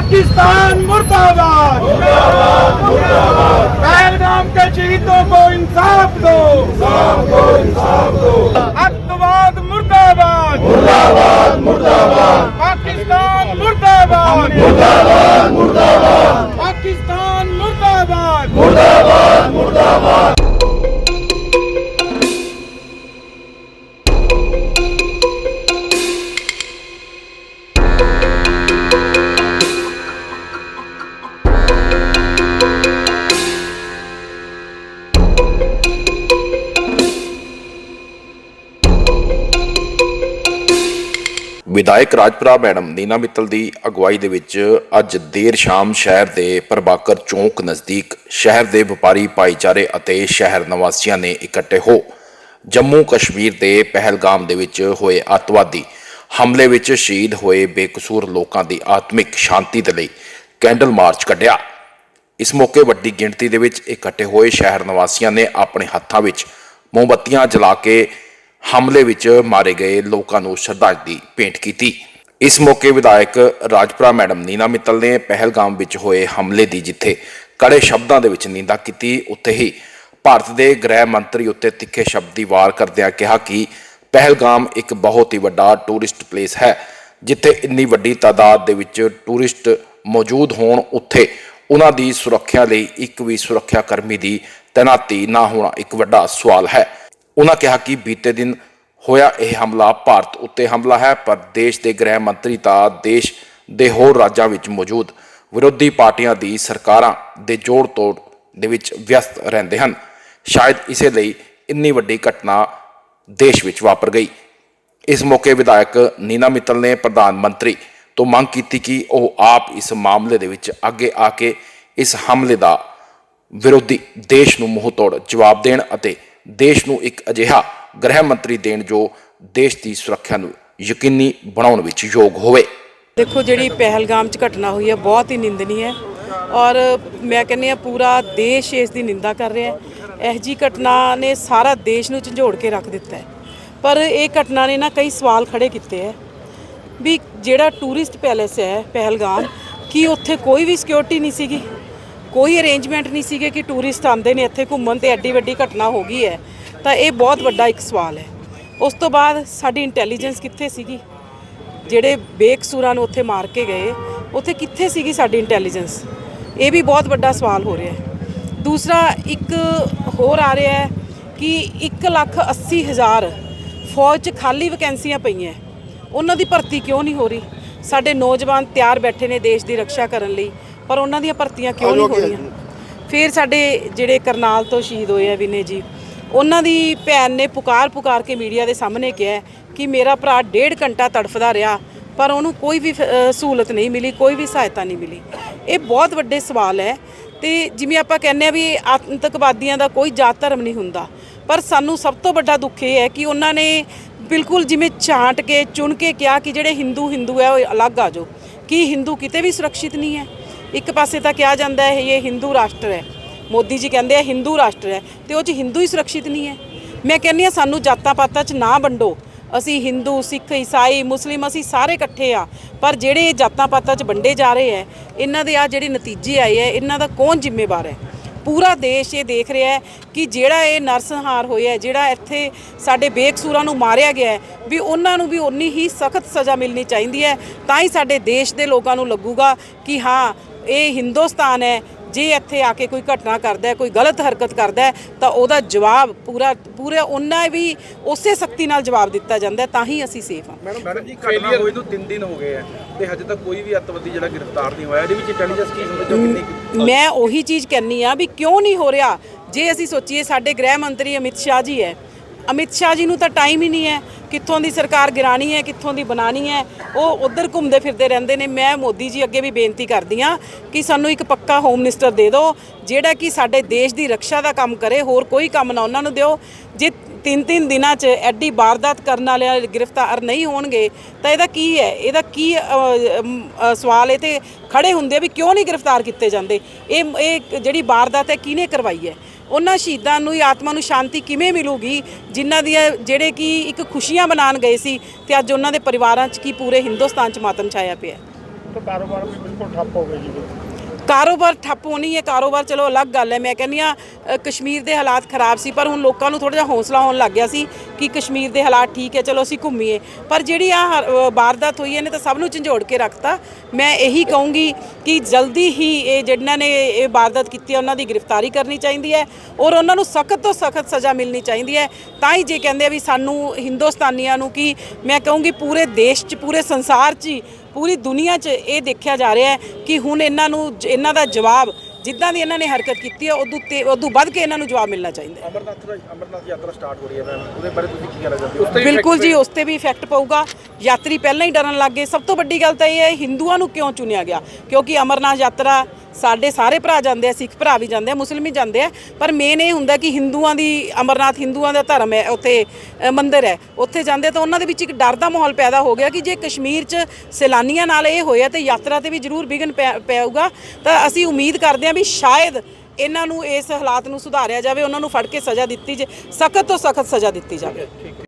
पाकिस्तान मुर्दाबाद मुर्दाबाद मुर्दाबाद पहलगाम के शहीदों को इंसाफ दो अत्तवाद मुर्दाबाद मुर्दाबाद मुर्दाबाद पाकिस्तान मुर्दाबाद मुर्दाबाद मुर्दाबाद ਵਿਧਾਇਕ ਰਾਜਪੁਰਾ ਮੈਡਮ ਨੀਨਾ ਮਿੱਤਲ ਦੀ ਅਗਵਾਈ ਦੇ ਵਿੱਚ ਅੱਜ ਦੇਰ ਸ਼ਾਮ ਸ਼ਹਿਰ ਦੇ ਪ੍ਰਭਾਕਰ ਚੌਂਕ ਨਜ਼ਦੀਕ ਸ਼ਹਿਰ ਦੇ ਵਪਾਰੀ ਭਾਈਚਾਰੇ ਅਤੇ ਸ਼ਹਿਰ ਨਿਵਾਸੀਆਂ ਨੇ ਇਕੱਠੇ ਹੋ ਜੰਮੂ ਕਸ਼ਮੀਰ ਦੇ ਪਹਿਲਗਾਮ ਦੇ ਵਿੱਚ ਹੋਏ ਅੱਤਵਾਦੀ ਹਮਲੇ ਵਿੱਚ ਸ਼ਹੀਦ ਹੋਏ ਬੇਕਸੂਰ ਲੋਕਾਂ ਦੀ ਆਤਮਿਕ ਸ਼ਾਂਤੀ ਦੇ ਲਈ ਕੈਂਡਲ ਮਾਰਚ ਕੱਢਿਆ। ਇਸ ਮੌਕੇ ਵੱਡੀ ਗਿਣਤੀ ਦੇ ਵਿੱਚ ਇਕੱਠੇ ਹੋਏ ਸ਼ਹਿਰ ਨਿਵਾਸੀਆਂ ਨੇ ਆਪਣੇ ਹੱਥਾਂ ਵਿੱਚ ਮੋਮਬੱਤੀਆਂ ਜਲਾ ਕੇ ਹਮਲੇ ਵਿੱਚ ਮਾਰੇ ਗਏ ਲੋਕਾਂ ਨੂੰ ਸ਼ਰਧਾਂਜਲੀ ਭੇਂਟ ਕੀਤੀ। ਇਸ ਮੌਕੇ ਵਿਧਾਇਕ ਰਾਜਪੁਰਾ ਮੈਡਮ ਨੀਨਾ ਮਿੱਤਲ ਨੇ ਪਹਿਲਗਾਮ ਵਿੱਚ ਹੋਏ ਹਮਲੇ ਦੀ ਜਿੱਥੇ ਕੜੇ ਸ਼ਬਦਾਂ ਦੇ ਵਿੱਚ ਨਿੰਦਾ ਕੀਤੀ, ਉੱਥੇ ਹੀ ਭਾਰਤ ਦੇ ਗ੍ਰਹਿ ਮੰਤਰੀ ਉੱਤੇ ਤਿੱਖੇ ਸ਼ਬਦ ਦੀ ਵਾਰ ਕਰਦਿਆਂ ਕਿਹਾ ਕਿ ਪਹਿਲਗਾਮ ਇੱਕ ਬਹੁਤ ਹੀ ਵੱਡਾ ਟੂਰਿਸਟ ਪਲੇਸ ਹੈ, ਜਿੱਥੇ ਇੰਨੀ ਵੱਡੀ ਤਾਦਾਦ ਦੇ ਵਿੱਚ ਟੂਰਿਸਟ ਮੌਜੂਦ ਹੋਣ, ਉੱਥੇ ਉਹਨਾਂ ਦੀ ਸੁਰੱਖਿਆ ਲਈ ਇੱਕ ਵੀ ਸੁਰੱਖਿਆ ਕਰਮੀ ਦੀ ਤੈਨਾਤੀ ਨਾ ਹੋਣਾ ਇੱਕ ਵੱਡਾ ਸਵਾਲ ਹੈ। ਉਹਨਾਂ ਕਿਹਾ ਕਿ ਬੀਤੇ ਦਿਨ ਹੋਇਆ ਇਹ ਹਮਲਾ। ਭਾਰਤ ਉੱਤੇ ਹਮਲਾ ਹੈ, ਪਰ ਦੇਸ਼ ਦੇ ਗ੍ਰਹਿ ਮੰਤਰੀ ਤਾਂ ਦੇਸ਼ ਦੇ ਹੋਰ ਰਾਜਾਂ ਵਿੱਚ ਮੌਜੂਦ ਵਿਰੋਧੀ ਪਾਰਟੀਆਂ ਦੀ ਸਰਕਾਰਾਂ ਦੇ ਜੋੜ ਤੋੜ ਦੇ ਵਿੱਚ ਵਿਅਸਤ ਰਹਿੰਦੇ ਹਨ। ਸ਼ਾਇਦ ਇਸੇ ਲਈ ਇੰਨੀ ਵੱਡੀ ਘਟਨਾ ਦੇਸ਼ ਵਿੱਚ ਵਾਪਰ ਗਈ। ਇਸ ਮੌਕੇ ਵਿਧਾਇਕ ਨੀਨਾ ਮਿੱਤਲ ਨੇ ਪ੍ਰਧਾਨ ਮੰਤਰੀ ਤੋਂ ਮੰਗ ਕੀਤੀ ਕਿ ਉਹ ਆਪ ਇਸ ਮਾਮਲੇ ਦੇ ਵਿੱਚ ਅੱਗੇ ਆ ਕੇ ਇਸ ਹਮਲੇ ਦਾ ਵਿਰੋਧੀ ਦੇਸ਼ ਨੂੰ ਮੂੰਹ ਤੋੜ ਜਵਾਬ ਦੇਣ ਅਤੇ ਦੇਸ਼ ਨੂੰ ਇੱਕ ਅਜਿਹਾ ਗ੍ਰਹਿ ਮੰਤਰੀ ਦੇਣ ਜੋ ਦੇਸ਼ ਦੀ ਸੁਰੱਖਿਆ ਨੂੰ ਯਕੀਨੀ ਬਣਾਉਣ ਵਿੱਚ ਯੋਗ ਹੋਵੇ। ਦੇਖੋ, ਜਿਹੜੀ ਪਹਿਲਗਾਮ 'ਚ ਘਟਨਾ ਹੋਈ ਹੈ, ਬਹੁਤ ਹੀ ਨਿੰਦਨੀ ਹੈ ਔਰ ਮੈਂ ਕਹਿੰਦੀ ਆ ਪੂਰਾ ਦੇਸ਼ ਇਸ ਦੀ ਨਿੰਦਾ ਕਰ ਰਿਹਾ ਹੈ। ਇਹ ਜੀ ਘਟਨਾ ਨੇ ਸਾਰਾ ਦੇਸ਼ ਨੂੰ ਝੰਜੋੜ ਕੇ ਰੱਖ ਦਿੱਤਾ ਹੈ। ਪਰ ਇਹ ਘਟਨਾ ਨੇ ਨਾ ਕਈ ਸਵਾਲ ਖੜੇ ਕੀਤੇ ਹੈ ਵੀ ਜਿਹੜਾ ਟੂਰਿਸਟ ਪੈਲੇਸ ਹੈ, ਪਹਿਲਗਾਮ, ਕੀ ਉੱਥੇ ਕੋਈ ਵੀ ਸਿਕਿਉਰਿਟੀ ਨਹੀਂ ਸੀਗੀ? ਕੋਈ ਅਰੇਂਜਮੈਂਟ ਨਹੀਂ ਸੀਗੇ ਕਿ ਟੂਰਿਸਟ ਆਉਂਦੇ ਨੇ ਇੱਥੇ ਘੁੰਮਣ ਤੇ ਐਡੀ ਵੱਡੀ ਘਟਨਾ ਹੋ ਗਈ ਹੈ, ਤਾਂ ਇਹ ਬਹੁਤ ਵੱਡਾ ਇੱਕ ਸਵਾਲ ਹੈ। ਉਸ ਤੋਂ ਬਾਅਦ ਸਾਡੀ ਇੰਟੈਲੀਜੈਂਸ ਕਿੱਥੇ ਸੀਗੀ? ਜਿਹੜੇ ਬੇਕਸੂਰਾਂ ਨੂੰ ਉੱਥੇ ਮਾਰ ਕੇ ਗਏ, ਉੱਥੇ ਕਿੱਥੇ ਸੀਗੀ ਸਾਡੀ ਇੰਟੈਲੀਜੈਂਸ ਇਹ ਵੀ ਬਹੁਤ ਵੱਡਾ ਸਵਾਲ ਹੋ ਰਿਹਾ ਹੈ। ਦੂਸਰਾ, ਇੱਕ ਹੋਰ ਆ ਰਿਹਾ ਹੈ ਕਿ 1 ਲੱਖ 80 ਹਜ਼ਾਰ ਫੌਜ 'ਚ ਖਾਲੀ ਵੈਕੈਂਸੀਆਂ ਪਈਆਂ। ਉਹਨਾਂ ਦੀ ਭਰਤੀ ਕਿਉਂ ਨਹੀਂ ਹੋ ਰਹੀ? ਸਾਡੇ ਨੌਜਵਾਨ ਤਿਆਰ ਬੈਠੇ ਨੇ ਦੇਸ਼ ਦੀ ਰੱਖਿਆ ਕਰਨ ਲਈ। ਪਰ ਉਹਨਾਂ ਦੀਆਂ ਭਰਤੀਆਂ ਕਿਉਂ ਨਹੀਂ ਹੋ ਰਹੀਆਂ ਫਿਰ ਸਾਡੇ ਜਿਹੜੇ ਕਰਨਾਲ ਤੋਂ ਸ਼ਹੀਦ ਹੋਏ ਆ ਵਿਨੇ ਜੀ ਉਹਨਾਂ ਦੀ ਭੈਣ ਨੇ ਪੁਕਾਰ ਪੁਕਾਰ ਕੇ ਮੀਡੀਆ ਦੇ ਸਾਹਮਣੇ ਕਿਹਾ ਕਿ ਮੇਰਾ ਭਰਾ ਡੇਢ ਘੰਟਾ ਤੜਫਦਾ ਰਿਹਾ ਪਰ ਉਹਨੂੰ ਕੋਈ ਵੀ ਸਹੂਲਤ ਨਹੀਂ ਮਿਲੀ ਕੋਈ ਵੀ ਸਹਾਇਤਾ ਨਹੀਂ ਮਿਲੀ। ਇਹ ਬਹੁਤ ਵੱਡੇ ਸਵਾਲ ਹੈ ਤੇ ਜਿਵੇਂ ਆਪਾਂ ਕਹਿੰਦੇ ਆ ਵੀ ਆਤੰਕਵਾਦੀਆਂ ਦਾ ਕੋਈ ਜਾਤ ਧਰਮ ਨਹੀਂ ਹੁੰਦਾ ਪਰ ਸਾਨੂੰ ਸਭ ਤੋਂ ਵੱਡਾ ਦੁੱਖ ਇਹ ਹੈ ਕਿ ਉਹਨਾਂ ਨੇ ਬਿਲਕੁਲ ਜਿਵੇਂ ਛਾਂਟ ਕੇ ਚੁਣ ਕੇ ਕਿਹਾ ਕਿ ਜਿਹੜੇ ਹਿੰਦੂ ਹਿੰਦੂ ਹੈ ਉਹ ਅਲੱਗ ਆ ਜਾਓ ਕੀ ਹਿੰਦੂ ਕਿਤੇ ਵੀ ਸੁਰੱਖਿਅਤ ਨਹੀਂ ਹੈ? ਇੱਕ ਪਾਸੇ ਤਾਂ ਕਿਹਾ ਜਾਂਦਾ ਹੈ, ਇਹ ਹਿੰਦੂ ਰਾਸ਼ਟਰ ਹੈ। ਮੋਦੀ ਜੀ ਕਹਿੰਦੇ ਆ, ਹਿੰਦੂ ਰਾਸ਼ਟਰ ਹੈ ਤੇ ਉਹ ਚ ਹਿੰਦੂ ਹੀ ਸੁਰੱਖਿਅਤ ਨਹੀਂ ਹੈ। ਮੈਂ ਕਹਿੰਦੀ ਆ ਸਾਨੂੰ ਜਾਤਾਂ ਪਾਤਾਂ ਚ ਨਾ ਵੰਡੋ। ਅਸੀਂ ਹਿੰਦੂ, ਸਿੱਖ, ਈਸਾਈ, ਮੁਸਲਿਮ ਅਸੀਂ ਸਾਰੇ ਇਕੱਠੇ ਆ। ਪਰ ਜਿਹੜੇ ਇਹ ਜਾਤਾਂ ਪਾਤਾਂ ਚ ਵੰਡੇ ਜਾ ਰਹੇ ਹੈ, ਇਹਨਾਂ ਦੇ ਆ ਜਿਹੜੇ ਨਤੀਜੇ ਆਏ ਹੈ, ਇਹਨਾਂ ਦਾ ਕੌਣ ਜ਼ਿੰਮੇਵਾਰ ਹੈ? ਪੂਰਾ ਦੇਸ਼ ਇਹ ਦੇਖ ਰਿਹਾ ਹੈ ਕਿ ਜਿਹੜਾ ਇਹ ਨਰਸੰਹਾਰ ਹੋਇਆ ਜਿਹੜਾ ਇੱਥੇ ਸਾਡੇ ਬੇਕਸੂਰਾਂ ਨੂੰ ਮਾਰਿਆ ਗਿਆ ਹੈ, ਵੀ ਉਹਨਾਂ ਨੂੰ ਵੀ ਉਨੀ ਹੀ ਸਖਤ ਸਜ਼ਾ ਮਿਲਣੀ ਚਾਹੀਦੀ ਹੈ, ਤਾਂ ਹੀ ਸਾਡੇ ਦੇਸ਼ ਦੇ ਲੋਕਾਂ ਨੂੰ ਲੱਗੂਗਾ ਕਿ ਹਾਂ ਇਹ ਹਿੰਦੁਸਤਾਨ ਹੈ ਜੇ ਇੱਥੇ ਆ ਕੇ ਕੋਈ ਘਟਨਾ ਕਰਦਾ ਹੈ ਕੋਈ ਗਲਤ ਹਰਕਤ ਕਰਦਾ ਹੈ ਤਾਂ ਉਹਦਾ ਜਵਾਬ ਪੂਰਾ ਪੂਰੇ ਉਹਨਾਂ ਵੀ ਉਸੇ ਸਖਤੀ ਨਾਲ ਜਵਾਬ ਦਿੱਤਾ ਜਾਂਦਾ ਹੈ, ਤਾਂ ਹੀ ਅਸੀਂ ਸੇਫ ਹਾਂ। ਮੈਡਮ ਮੈਡਮ ਜੀ ਘਟਨਾ ਹੋਈ ਨੂੰ 3 ਦਿਨ ਹੋ ਗਏ ਆ ਤੇ ਹਜੇ ਤੱਕ ਕੋਈ ਵੀ ਅੱਤਵਾਦੀ ਜਿਹੜਾ ਗ੍ਰਿਫਤਾਰ ਨਹੀਂ ਹੋਇਆ ਇਹਦੇ ਵਿੱਚ ਇੰਟੈਲੀਜੈਂਸ ਕੀ ਸਮਝਦੇ ਹੋ ਕਿੰਨੀ ਕੁ- ਮੈਂ ਉਹੀ ਚੀਜ਼ ਕਹਿੰਨੀ ਆ ਵੀ ਕਿਉਂ ਨਹੀਂ ਹੋ ਰਿਹਾ? ਜੇ ਅਸੀਂ ਸੋਚੀਏ ਸਾਡੇ ਗ੍ਰਹਿ ਮੰਤਰੀ ਅਮਿਤ ਸ਼ਾਹ ਜੀ ਹੈ ਅਮਿਤ ਸ਼ਾਹ ਜੀ ਨੂੰ ਤਾਂ ਟਾਈਮ ਹੀ ਨਹੀਂ ਹੈ। ਕਿੱਥੋਂ ਦੀ ਸਰਕਾਰ ਗਿਰਾਣੀ ਹੈ, ਕਿੱਥੋਂ ਦੀ ਬਣਾਣੀ ਹੈ, ਉਹ ਉਧਰ ਘੁੰਮਦੇ ਫਿਰਦੇ ਰਹਿੰਦੇ ਨੇ। ਮੈਂ ਮੋਦੀ ਜੀ ਅੱਗੇ ਵੀ ਬੇਨਤੀ ਕਰਦੀ ਆ ਕਿ ਸਾਨੂੰ ਇੱਕ ਪੱਕਾ ਹੋਮ ਮਿਨਿਸਟਰ ਦੇ ਦਿਓ, ਜਿਹੜਾ ਕਿ ਸਾਡੇ ਦੇਸ਼ ਦੀ ਰੱਖਿਆ ਦਾ ਕੰਮ ਕਰੇ, ਹੋਰ ਕੋਈ ਕੰਮ ਨਾ ਉਹਨਾਂ ਨੂੰ ਦਿਓ। ਜੇ ਤਿੰਨ ਤਿੰਨ ਦਿਨਾਂ 'ਚ ਐਡੀ ਵਾਰਦਾਤ ਕਰਨ ਵਾਲੇ ਗ੍ਰਿਫਤਾਰ ਨਹੀਂ ਹੋਣਗੇ, ਤਾਂ ਇਹਦਾ ਕੀ ਹੈ? ਇਹਦਾ ਕੀ ਸਵਾਲ ਇਹ ਤੇ ਖੜੇ ਹੁੰਦੇ ਵੀ ਕਿਉਂ ਨਹੀਂ ਗ੍ਰਿਫਤਾਰ ਕੀਤੇ ਜਾਂਦੇ? ਇਹ ਇਹ ਜਿਹੜੀ ਵਾਰਦਾਤ ਹੈ, ਕਿਹਨੇ ਕਰਵਾਈ ਹੈ? ਉਹਨਾਂ ਸ਼ਹੀਦਾਂ ਨੂੰ ਹੀ ਆਤਮਾ ਨੂੰ ਸ਼ਾਂਤੀ ਕਿਵੇਂ ਮਿਲੂਗੀ ਜਿਨ੍ਹਾਂ ਦੀਆਂ ਜਿਹੜੇ ਕਿ ਇੱਕ ਖੁਸ਼ੀਆਂ ਮਨਾਉਣ ਗਏ ਸੀ ਤੇ ਅੱਜ ਉਹਨਾਂ ਦੇ ਪਰਿਵਾਰਾਂ 'ਚ ਕੀ ਪੂਰੇ ਹਿੰਦੁਸਤਾਨ 'ਚ ਮਾਤਮ ਛਾਇਆ ਪਿਆ ਹੈ। ਤਾਂ ਕਾਰੋਬਾਰ ਵੀ ਬਿਲਕੁਲ ਠੱਪ ਹੋ ਗਏ ਜੀ ਕਾਰੋਬਾਰ ਠੱਪ ਹੋਣੀ ਹੈ, ਕਾਰੋਬਾਰ ਚਲੋ ਅਲੱਗ ਗੱਲ ਹੈ। ਮੈਂ ਕਹਿੰਦੀ ਆ ਕਸ਼ਮੀਰ ਦੇ ਹਾਲਾਤ ਖਰਾਬ ਸੀ, ਪਰ ਹੁਣ ਲੋਕਾਂ ਨੂੰ ਥੋੜਾ ਜਿਹਾ ਹੌਸਲਾ ਹੋਣ ਲੱਗ ਗਿਆ ਸੀ ਕਿ ਕਸ਼ਮੀਰ ਦੇ ਹਾਲਾਤ ਠੀਕ ਹੈ, ਚਲੋ ਅਸੀਂ ਘੁੰਮੀਏ। ਪਰ ਜਿਹੜੀ ਆ ਵਾਰਦਾਤ ਹੋਈ ਇਹਨੇ ਤਾਂ ਸਭ ਨੂੰ ਝੰਜੋੜ ਕੇ ਰੱਖਤਾ। ਮੈਂ ਇਹੀ ਕਹੂੰਗੀ ਕਿ ਜਲਦੀ ਹੀ ਇਹ ਜਿਹਨਾਂ ਨੇ ਇਹ ਵਾਰਦਾਤ ਕੀਤੀ ਉਹਨਾਂ ਦੀ ਗ੍ਰਿਫਤਾਰੀ ਕਰਨੀ ਚਾਹੀਦੀ ਹੈ ਔਰ ਉਹਨਾਂ ਨੂੰ ਸਖਤ ਤੋਂ ਸਖਤ ਸਜ਼ਾ ਮਿਲਣੀ ਚਾਹੀਦੀ ਹੈ। ਤਾਂ ਹੀ ਜੇ ਕਹਿੰਦੇ ਆ ਵੀ ਸਾਨੂੰ ਹਿੰਦੁਸਤਾਨੀਆਂ ਨੂੰ ਕਿ ਮੈਂ ਕਹੂੰਗੀ ਪੂਰੇ ਦੇਸ਼ 'ਚ, ਪੂਰੇ ਸੰਸਾਰ 'ਚ ਹੀ ਪੂਰੀ ਦੁਨੀਆ 'ਚ ਇਹ ਦੇਖਿਆ ਜਾ ਰਿਹਾ ਹੈ ਕਿ ਹੁਣ ਇਹਨਾਂ ਨੂੰ ਇਹਨਾਂ ਦਾ ਜਵਾਬ ਜਿੱਦਾਂ ਦੀ ਇਹਨਾਂ ਨੇ ਹਰਕਤ ਕੀਤੀ ਹੈ ਉਦੋਂ ਤੇ ਉਦੋਂ ਵੱਧ ਕੇ ਇਹਨਾਂ ਨੂੰ ਜਵਾਬ ਮਿਲਣਾ ਚਾਹੀਦਾ ਹੈ। ਅਮਰਨਾਥ ਅਮਰਨਾਥ ਯਾਤਰਾ ਸਟਾਰਟ ਹੋ ਰਹੀ ਹੈ ਮੈਮ ਉਹਦੇ ਬਾਰੇ ਤੁਸੀਂ ਕੀ ਕਹਿਣਾ ਚਾਹੁੰਦੇ ਹੋ? ਬਿਲਕੁਲ ਜੀ ਉਸ ਤੇ ਵੀ ਇਫੈਕਟ ਪਊਗਾ। ਯਾਤਰੀ ਪਹਿਲਾਂ ਹੀ ਡਰਨ ਲੱਗ ਗਏ। ਸਭ ਤੋਂ ਵੱਡੀ ਗੱਲ ਤਾਂ ਇਹ ਹੈ ਹਿੰਦੂਆਂ ਨੂੰ ਕਿਉਂ ਚੁਣਿਆ ਗਿਆ? ਕਿਉਂਕਿ ਅਮਰਨਾਥ ਯਾਤਰਾ ਸਾਡੇ ਸਾਰੇ ਭਰਾ ਜਾਂਦੇ ਆ ਸਿੱਖ ਭਰਾ ਵੀ ਜਾਂਦੇ ਆ ਮੁਸਲਿਮ ਵੀ ਜਾਂਦੇ ਆ ਪਰ ਮੇਨ ਇਹ ਹੁੰਦਾ ਕਿ ਹਿੰਦੂਆਂ ਦੀ ਅਮਰਨਾਥ ਹਿੰਦੂਆਂ ਦਾ ਧਰਮ ਹੈ ਉੱਥੇ ਅ, ਮੰਦਿਰ ਹੈ। ਉੱਥੇ ਜਾਂਦੇ ਤਾਂ ਉਹਨਾਂ ਦੇ ਵਿੱਚ ਇੱਕ ਡਰ ਦਾ ਮਾਹੌਲ ਪੈਦਾ ਹੋ ਗਿਆ ਕਿ ਜੇ ਕਸ਼ਮੀਰ 'ਚ ਸੈਲਾਨੀਆਂ ਨਾਲ ਇਹ ਹੋਇਆ ਤੇ ਯਾਤਰਾ ਤੇ ਵੀ ਜ਼ਰੂਰ ਵਿਘਨ ਪੈ- ਪਊਗਾ ਤਾਂ ਅਸੀਂ ਉਮੀਦ ਕਰਦੇ ਹਾਂ ਵੀ ਸ਼ਾਇਦ ਇਹਨਾਂ ਨੂੰ ਇਸ ਹਾਲਾਤ ਨੂੰ ਸੁਧਾਰਿਆ ਜਾਵੇ ਉਹਨਾਂ ਨੂੰ ਫੜ ਕੇ ਸਜ਼ਾ ਦਿੱਤੀ ਜੇ ਸਖਤ ਤੋਂ ਸਖਤ ਸਜ਼ਾ ਦਿੱਤੀ ਜਾਵੇ।